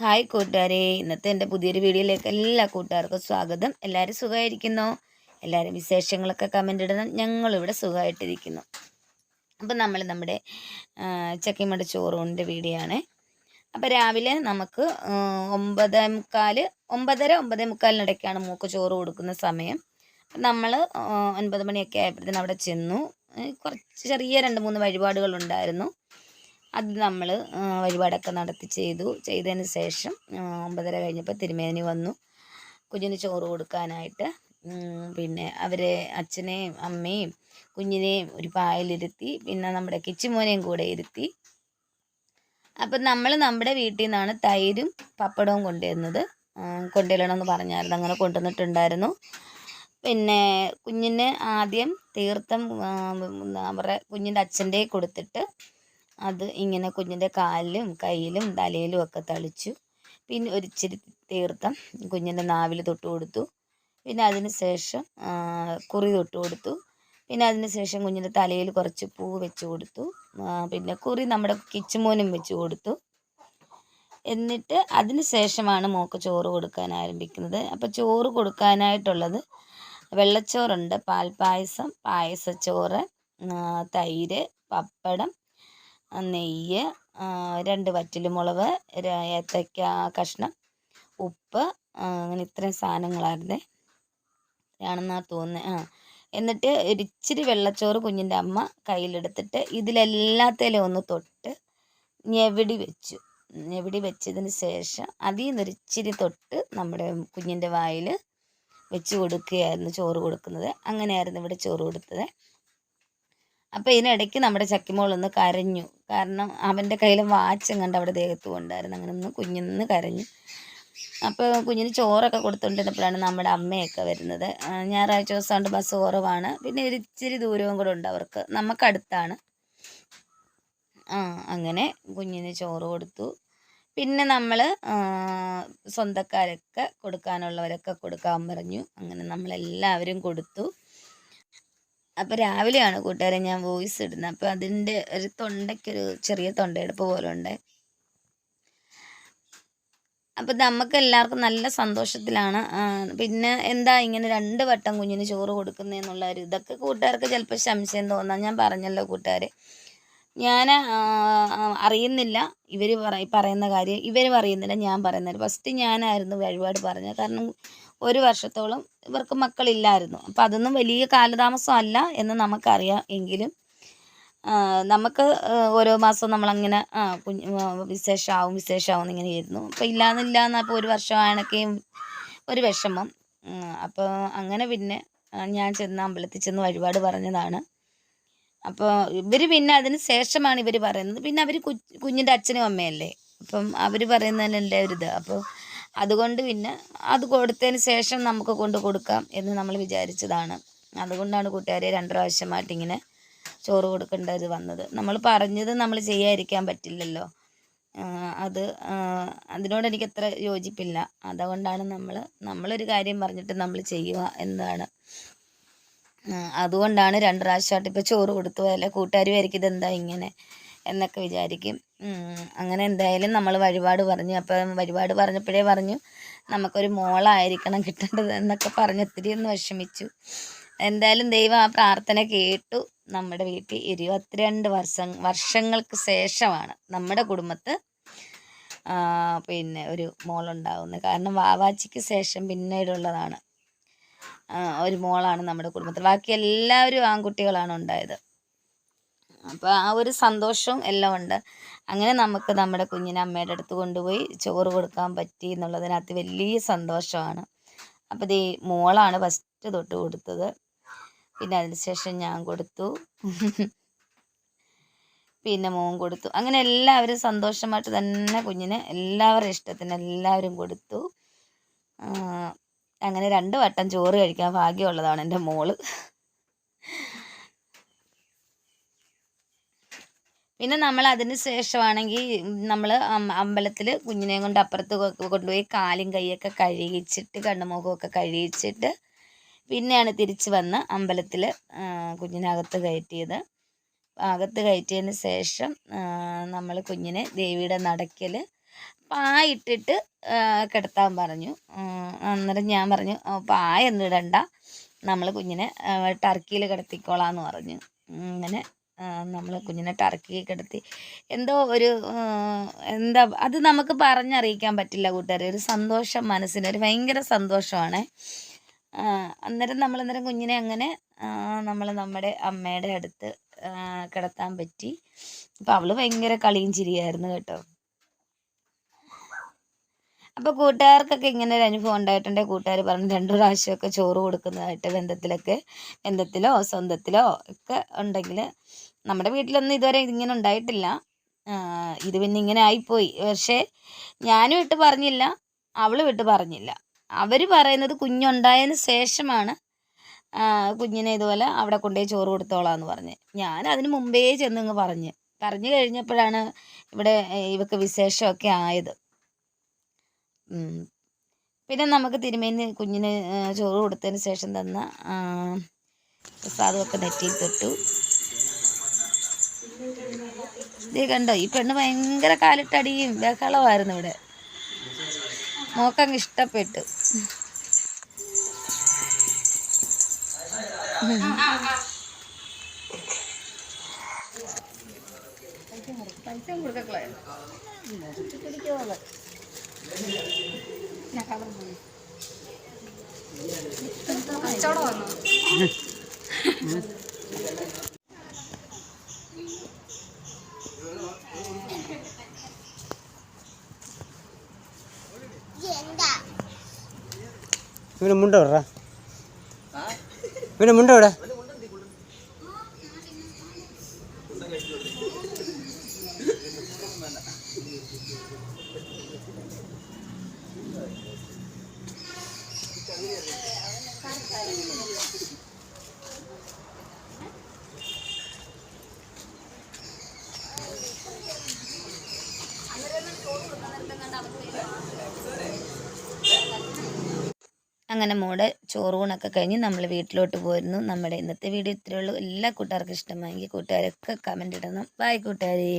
Hi കൂട്ടുകാരെ ഇന്നത്തെ എന്റെ പുതിയൊരു വീഡിയോയിലേക്ക് എല്ലാ കൂട്ടുകാർക്കും സ്വാഗതം. എല്ലാവരും സുഖമായിരിക്കുന്നു? എല്ലാവരും വിശേഷങ്ങളൊക്കെ കമന്റ് ഇടണം ഞങ്ങളിവിടെ സുഖമായിട്ടിരിക്കുന്നു. അപ്പം നമ്മൾ നമ്മുടെ ചക്കിമട ചോറൂണിന്റെ വീഡിയോ ആണ്. അപ്പോൾ രാവിലെ നമുക്ക് ഒമ്പതേ മുക്കാൽ ഒമ്പതര ഒമ്പതേ മുക്കാലിനിടയ്ക്കാണ് മൂക്ക് ചോറ് കൊടുക്കുന്ന സമയം. നമ്മൾ ഒൻപത് മണിയൊക്കെ ആയപ്പോഴത്തേന് അവിടെ ചെന്നു. കുറച്ച് ചെറിയ രണ്ട് മൂന്ന് വഴിപാടുകളുണ്ടായിരുന്നു. അത് നമ്മൾ വഴിപാടൊക്കെ നടത്തി ചെയ്തു. ചെയ്തതിന് ശേഷം ഒമ്പതര കഴിഞ്ഞപ്പോൾ തിരുമേനി വന്നു. കുഞ്ഞിന് ചോറ് കൊടുക്കാനായിട്ട്. പിന്നെ അവരെ അച്ഛനെയും അമ്മയും കുഞ്ഞിനെയും ഒരു പായലിരുത്തി പിന്നെ നമ്മുടെ കിച്ചുമോനെയും കൂടെ ഇരുത്തി. അപ്പം നമ്മൾ നമ്മുടെ വീട്ടിൽ നിന്നാണ് തൈരും പപ്പടവും കൊണ്ടുവരുന്നത്. കൊണ്ടുവരണമെന്ന് പറഞ്ഞായിരുന്നു. അങ്ങനെ കൊണ്ടുവന്നിട്ടുണ്ടായിരുന്നു. പിന്നെ കുഞ്ഞിന് ആദ്യം തീർത്ഥം അവരുടെ കുഞ്ഞിന്റെ അച്ഛന്റെ കൊടുത്തിട്ട് അത് ഇങ്ങനെ കുഞ്ഞിന്റെ കാലിലും കയ്യിലും തലയിലും ഒക്കെ തളിച്ചു. പിന്നെ ഒരിച്ചിരി തീർത്ഥം കുഞ്ഞിന്റെ നാവിൽ തൊട്ട് കൊടുത്തു. പിന്നെ അതിന് ശേഷം കുറി തൊട്ട് കൊടുത്തു. പിന്നെ അതിന് ശേഷം കുഞ്ഞിന്റെ തലയിൽ കുറച്ച് പൂ വെച്ച് കൊടുത്തു. പിന്നെ കുറി നമ്മുടെ കിച്ചുമോനും വെച്ച് കൊടുത്തു. എന്നിട്ട് അതിന് ശേഷമാണ് മോക്ക് ചോറ് കൊടുക്കാൻ ആരംഭിക്കുന്നത്. അപ്പോൾ ചോറ് കൊടുക്കാനായിട്ടുള്ളത് വെള്ളച്ചോറുണ്ട്. പാൽപ്പായസം പായസച്ചോറ് തൈര് പപ്പടം നെയ്യ് രണ്ട് വറ്റൽമുളക് ഏത്തയ്ക്ക കഷ്ണം ഉപ്പ് അങ്ങനെ ഇത്രയും സാധനങ്ങളായിരുന്നേ. ആണെന്നാണ് തോന്നുന്നത് ആ എന്നിട്ട് ഒരിച്ചിരി വെള്ളച്ചോറ് കുഞ്ഞിന്റെ അമ്മ കയ്യിലെടുത്തിട്ട് ഇതിലെല്ലാത്തേലും ഒന്ന് തൊട്ട് ഞെവിടി വെച്ചു. ഞെവിടി വെച്ചതിന് ശേഷം അതിൽ നിന്നൊരിച്ചിരി തൊട്ട് നമ്മുടെ കുഞ്ഞിന്റെ വായിൽ വെച്ച് കൊടുക്കുകയായിരുന്നു ചോറ് കൊടുക്കുന്നത്. അങ്ങനെയായിരുന്നു ഇവിടെ ചോറ് കൊടുത്തത്. അപ്പോൾ ഇതിനിടയ്ക്ക് നമ്മുടെ ചക്കിമോളൊന്ന് കരഞ്ഞു. കാരണം അവന്റെ കയ്യിൽ വാച്ച് കണ്ട് അവിടെ ദേഹത്ത് കൊണ്ടായിരുന്നു. അങ്ങനെ ഒന്ന് കുഞ്ഞിന്ന് കരഞ്ഞു. അപ്പോൾ കുഞ്ഞിന് ചോറൊക്കെ കൊടുത്തുകൊണ്ടിരുന്നപ്പോഴാണ് നമ്മുടെ അമ്മയൊക്കെ വരുന്നത്. ഞായറാഴ്ച ദിവസം കൊണ്ട് ബസ് കുറവാണ്. പിന്നെ ഒരു ഇച്ചിരി ദൂരവും കൂടെ ഉണ്ട് അവർക്ക്. നമുക്കടുത്താണ് ആ അങ്ങനെ കുഞ്ഞിന് ചോറ് കൊടുത്തു. പിന്നെ നമ്മൾ സ്വന്തക്കാരൊക്കെ കൊടുക്കാനുള്ളവരൊക്കെ കൊടുക്കാൻ പറഞ്ഞു. അങ്ങനെ നമ്മളെല്ലാവരും കൊടുത്തു. അപ്പോൾ രാവിലെയാണ് കൂട്ടുകാരെ ഞാൻ വോയിസ് ഇടുന്നത് അപ്പോൾ അതിന്റെ ഒരു തൊണ്ടയ്ക്കൊരു ചെറിയ തൊണ്ടയെടുപ്പ് പോലെ ഉണ്ട് അപ്പം നമുക്ക് എല്ലാവർക്കും നല്ല സന്തോഷത്തിലാണ്. പിന്നെ എന്താ ഇങ്ങനെ രണ്ട് വട്ടം കുഞ്ഞിന് ചോറ് കൊടുക്കുന്നതെന്നുള്ള ഒരു ഇതൊക്കെ കൂട്ടുകാർക്ക് ചിലപ്പോൾ സംശയം തോന്നാം. ഞാൻ പറഞ്ഞല്ലോ കൂട്ടുകാർ ഞാൻ അറിയുന്നില്ല. ഇവർ പറ പറയുന്ന കാര്യം ഇവർ പറയുന്നില്ല ഞാൻ പറയുന്നില്ല. ഫസ്റ്റ് ഞാനായിരുന്നു വഴിപാട് പറഞ്ഞത്. കാരണം ഒരു വർഷത്തോളം ഇവർക്ക് മക്കളില്ലായിരുന്നു. അപ്പം അതൊന്നും വലിയ കാലതാമസം അല്ല എന്ന് നമുക്കറിയാം എങ്കിലും നമുക്ക് ഓരോ മാസവും നമ്മളങ്ങനെ കുഞ്ഞ് വിശേഷമാവും വിശേഷമാവും ഇങ്ങനെ ഇരുന്നു. അപ്പോൾ ഇല്ലാന്നില്ല എന്നപ്പോൾ ഒരു വർഷമാണൊക്കെയും ഒരു വിഷമം. അപ്പോൾ അങ്ങനെ പിന്നെ ഞാൻ ചെന്ന് അമ്പലത്തിൽ ചെന്ന് വഴിപാട് പറഞ്ഞതാണ്. അപ്പോൾ ഇവർ പിന്നെ അതിന് ശേഷമാണ് ഇവർ പറയുന്നത്. പിന്നെ അവർ കുഞ്ഞിന്റെ അച്ഛനും അമ്മയല്ലേ? അപ്പം അവർ പറയുന്നതിനല്ലേ ഒരിത് അപ്പോൾ അതുകൊണ്ട് പിന്നെ അത് കൊടുത്തതിന് ശേഷം നമുക്ക് കൊണ്ട് കൊടുക്കാം എന്ന് നമ്മൾ വിചാരിച്ചതാണ്. അതുകൊണ്ടാണ് കൂട്ടുകാരെ രണ്ട് പ്രാവശ്യമായിട്ട് ഇങ്ങനെ ചോറ് കൊടുക്കേണ്ടത് വന്നത്. നമ്മൾ പറഞ്ഞത് നമ്മൾ ചെയ്യാതിരിക്കാൻ പറ്റില്ലല്ലോ. അത് അതിനോട് എനിക്ക് അത്ര യോജിപ്പില്ല. അതുകൊണ്ടാണ് നമ്മൾ നമ്മളൊരു കാര്യം പറഞ്ഞിട്ട് നമ്മൾ ചെയ്യുക എന്നതാണ്. അതുകൊണ്ടാണ് രണ്ട് പ്രാവശ്യമായിട്ട് ഇപ്പോൾ ചോറ് കൊടുത്തു. പോയാലേ കൂട്ടുകാർ വിചാരിക്കും ഇതെന്താ ഇങ്ങനെ എന്നൊക്കെ വിചാരിക്കും. അങ്ങനെ എന്തായാലും നമ്മൾ വഴിപാട് പറഞ്ഞു. അപ്പം വഴിപാട് പറഞ്ഞപ്പോഴേ പറഞ്ഞു നമുക്കൊരു മോളായിരിക്കണം കിട്ടേണ്ടത് എന്നൊക്കെ പറഞ്ഞ് ഒത്തിരി ഒന്ന് വിഷമിച്ചു. എന്തായാലും ദൈവം ആ പ്രാർത്ഥന കേട്ടു. നമ്മുടെ വീട്ടിൽ ഇരുപത്തിരണ്ട് വർഷം വർഷങ്ങൾക്ക് ശേഷമാണ് നമ്മുടെ കുടുംബത്ത് പിന്നെ ഒരു മോളുണ്ടാവുന്നത്. കാരണം വാവാച്ചിക്ക് ശേഷം പിന്നീടുള്ളതാണ്. ഒരു മോളാണ് നമ്മുടെ കുടുംബത്തിൽ. ബാക്കി എല്ലാവരും ആൺകുട്ടികളാണ് ഉണ്ടായത്. അപ്പോൾ ആ ഒരു സന്തോഷവും എല്ലാം ഉണ്ട്. അങ്ങനെ നമുക്ക് നമ്മുടെ കുഞ്ഞിനെ അമ്മയുടെ അടുത്ത് കൊണ്ടുപോയി ചോറ് കൊടുക്കാൻ പറ്റി എന്നുള്ളതിനകത്ത് വലിയ സന്തോഷമാണ്. അപ്പോൾ ദേ മോളാണ് ഫസ്റ്റ് തൊട്ട് കൊടുത്തത്. പിന്നെ അതിനുശേഷം ഞാൻ കൊടുത്തു. പിന്നെ മോൻ കൊടുത്തു. അങ്ങനെ എല്ലാവരും സന്തോഷമായിട്ട് തന്നെ കുഞ്ഞിന് എല്ലാവരുടെ ഇഷ്ടത്തിന് എല്ലാവരും കൊടുത്തു. അങ്ങനെ രണ്ട് വട്ടം ചോറ് കഴിക്കാൻ ഭാഗ്യമുള്ളതാണ് എന്റെ മോൾ. പിന്നെ നമ്മൾ അതിന് ശേഷമാണെങ്കിൽ നമ്മൾ അമ്പലത്തിൽ കുഞ്ഞിനെ കൊണ്ട് അപ്പുറത്ത് കൊണ്ടുപോയി കാലും കൈയൊക്കെ കഴുകിച്ചിട്ട് കണ്ണുമുഖമൊക്കെ കഴുകിച്ചിട്ട് പിന്നെയാണ് തിരിച്ച് വന്ന് അമ്പലത്തിൽ കുഞ്ഞിനകത്ത് കയറ്റിയത്. അകത്ത് കയറ്റിയതിന് ശേഷം നമ്മൾ കുഞ്ഞിനെ ദേവിയുടെ നടക്കൽ പായിട്ടിട്ട് ഇട്ടിട്ട് കിടത്താൻ പറഞ്ഞു. അന്നേരം ഞാൻ പറഞ്ഞു പായ പായൊന്നും ഇടണ്ട. നമ്മൾ കുഞ്ഞിനെ ടർക്കിയിൽ കിടത്തിക്കോളാന്ന് പറഞ്ഞു. അങ്ങനെ നമ്മൾ കുഞ്ഞിനെ ടർക്കിയിൽ കിടത്തി. എന്തോ ഒരു എന്താ അത് നമുക്ക് പറഞ്ഞറിയിക്കാൻ പറ്റില്ല കൂട്ടുകാരെ. ഒരു സന്തോഷം മനസ്സിന് ഒരു ഭയങ്കര സന്തോഷമാണ്. അന്നേരം നമ്മൾ അന്നേരം കുഞ്ഞിനെ അങ്ങനെ നമ്മൾ നമ്മുടെ അമ്മയുടെ അടുത്ത് കിടത്താൻ പറ്റി. അപ്പം അവൾ ഭയങ്കര കളിയും ചിരിയായിരുന്നു കേട്ടോ. അപ്പോൾ കൂട്ടുകാർക്കൊക്കെ ഇങ്ങനെ ഒരു അനുഭവം ഉണ്ടായിട്ടുണ്ട് കൂട്ടുകാർ പറഞ്ഞു രണ്ടു പ്രാവശ്യമൊക്കെ ചോറ് കൊടുക്കുന്നതായിട്ട് ബന്ധത്തിലൊക്കെ ബന്ധത്തിലോ സ്വന്തത്തിലോ ഒക്കെ ഉണ്ടെങ്കിൽ നമ്മുടെ വീട്ടിലൊന്നും ഇതുവരെ ഇതിങ്ങനെ ഉണ്ടായിട്ടില്ല. ഇത് പിന്നെ ഇങ്ങനെ ആയിപ്പോയി. പക്ഷേ ഞാനും ഇട്ട് പറഞ്ഞില്ല അവൾ വിട്ട് പറഞ്ഞില്ല. അവർ പറയുന്നത് കുഞ്ഞുണ്ടായതിന് ശേഷമാണ് കുഞ്ഞിനെ ഇതുപോലെ അവിടെ കൊണ്ടുപോയി ചോറ് കൊടുത്തോളാന്ന് പറഞ്ഞ്. ഞാൻ അതിന് മുമ്പേ ചെന്നങ്ങ് പറഞ്ഞ്. പറഞ്ഞു കഴിഞ്ഞപ്പോഴാണ് ഇവിടെ ഇവക്ക് വിശേഷമൊക്കെ ആയത്. പിന്നെ നമുക്ക് തിരുമേനി കുഞ്ഞിന് ചോറ് കൊടുത്തതിന് ശേഷം തന്ന പ്രസാദമൊക്കെ നെറ്റിയിൽ തൊട്ടു ഇത് കണ്ടോ ഈ പെണ്ണ് ഭയങ്കര കാലിട്ടടിയും ബഹളമായിരുന്നു ഇവിടെ. മോക്കങ്ങ് ഇഷ്ടപ്പെട്ടു. ഇവന് മുണ്ട വിടറാ. ഇവന് മുണ്ട വിട. അങ്ങനെ മോടെ ചോറൂണൊക്കെ കഴിഞ്ഞ് നമ്മൾ വീട്ടിലോട്ട് പോയിരുന്നു നമ്മുടെ ഇന്നത്തെ വീഡിയോ ഇത്രയേ ഉള്ളൂ. എല്ലാ കൂട്ടുകാർക്കും ഇഷ്ടമായെങ്കിൽ കൂട്ടുകാരൊക്കെ കമന്റ് ഇടണം. ബൈ കൂട്ടുകാരേ.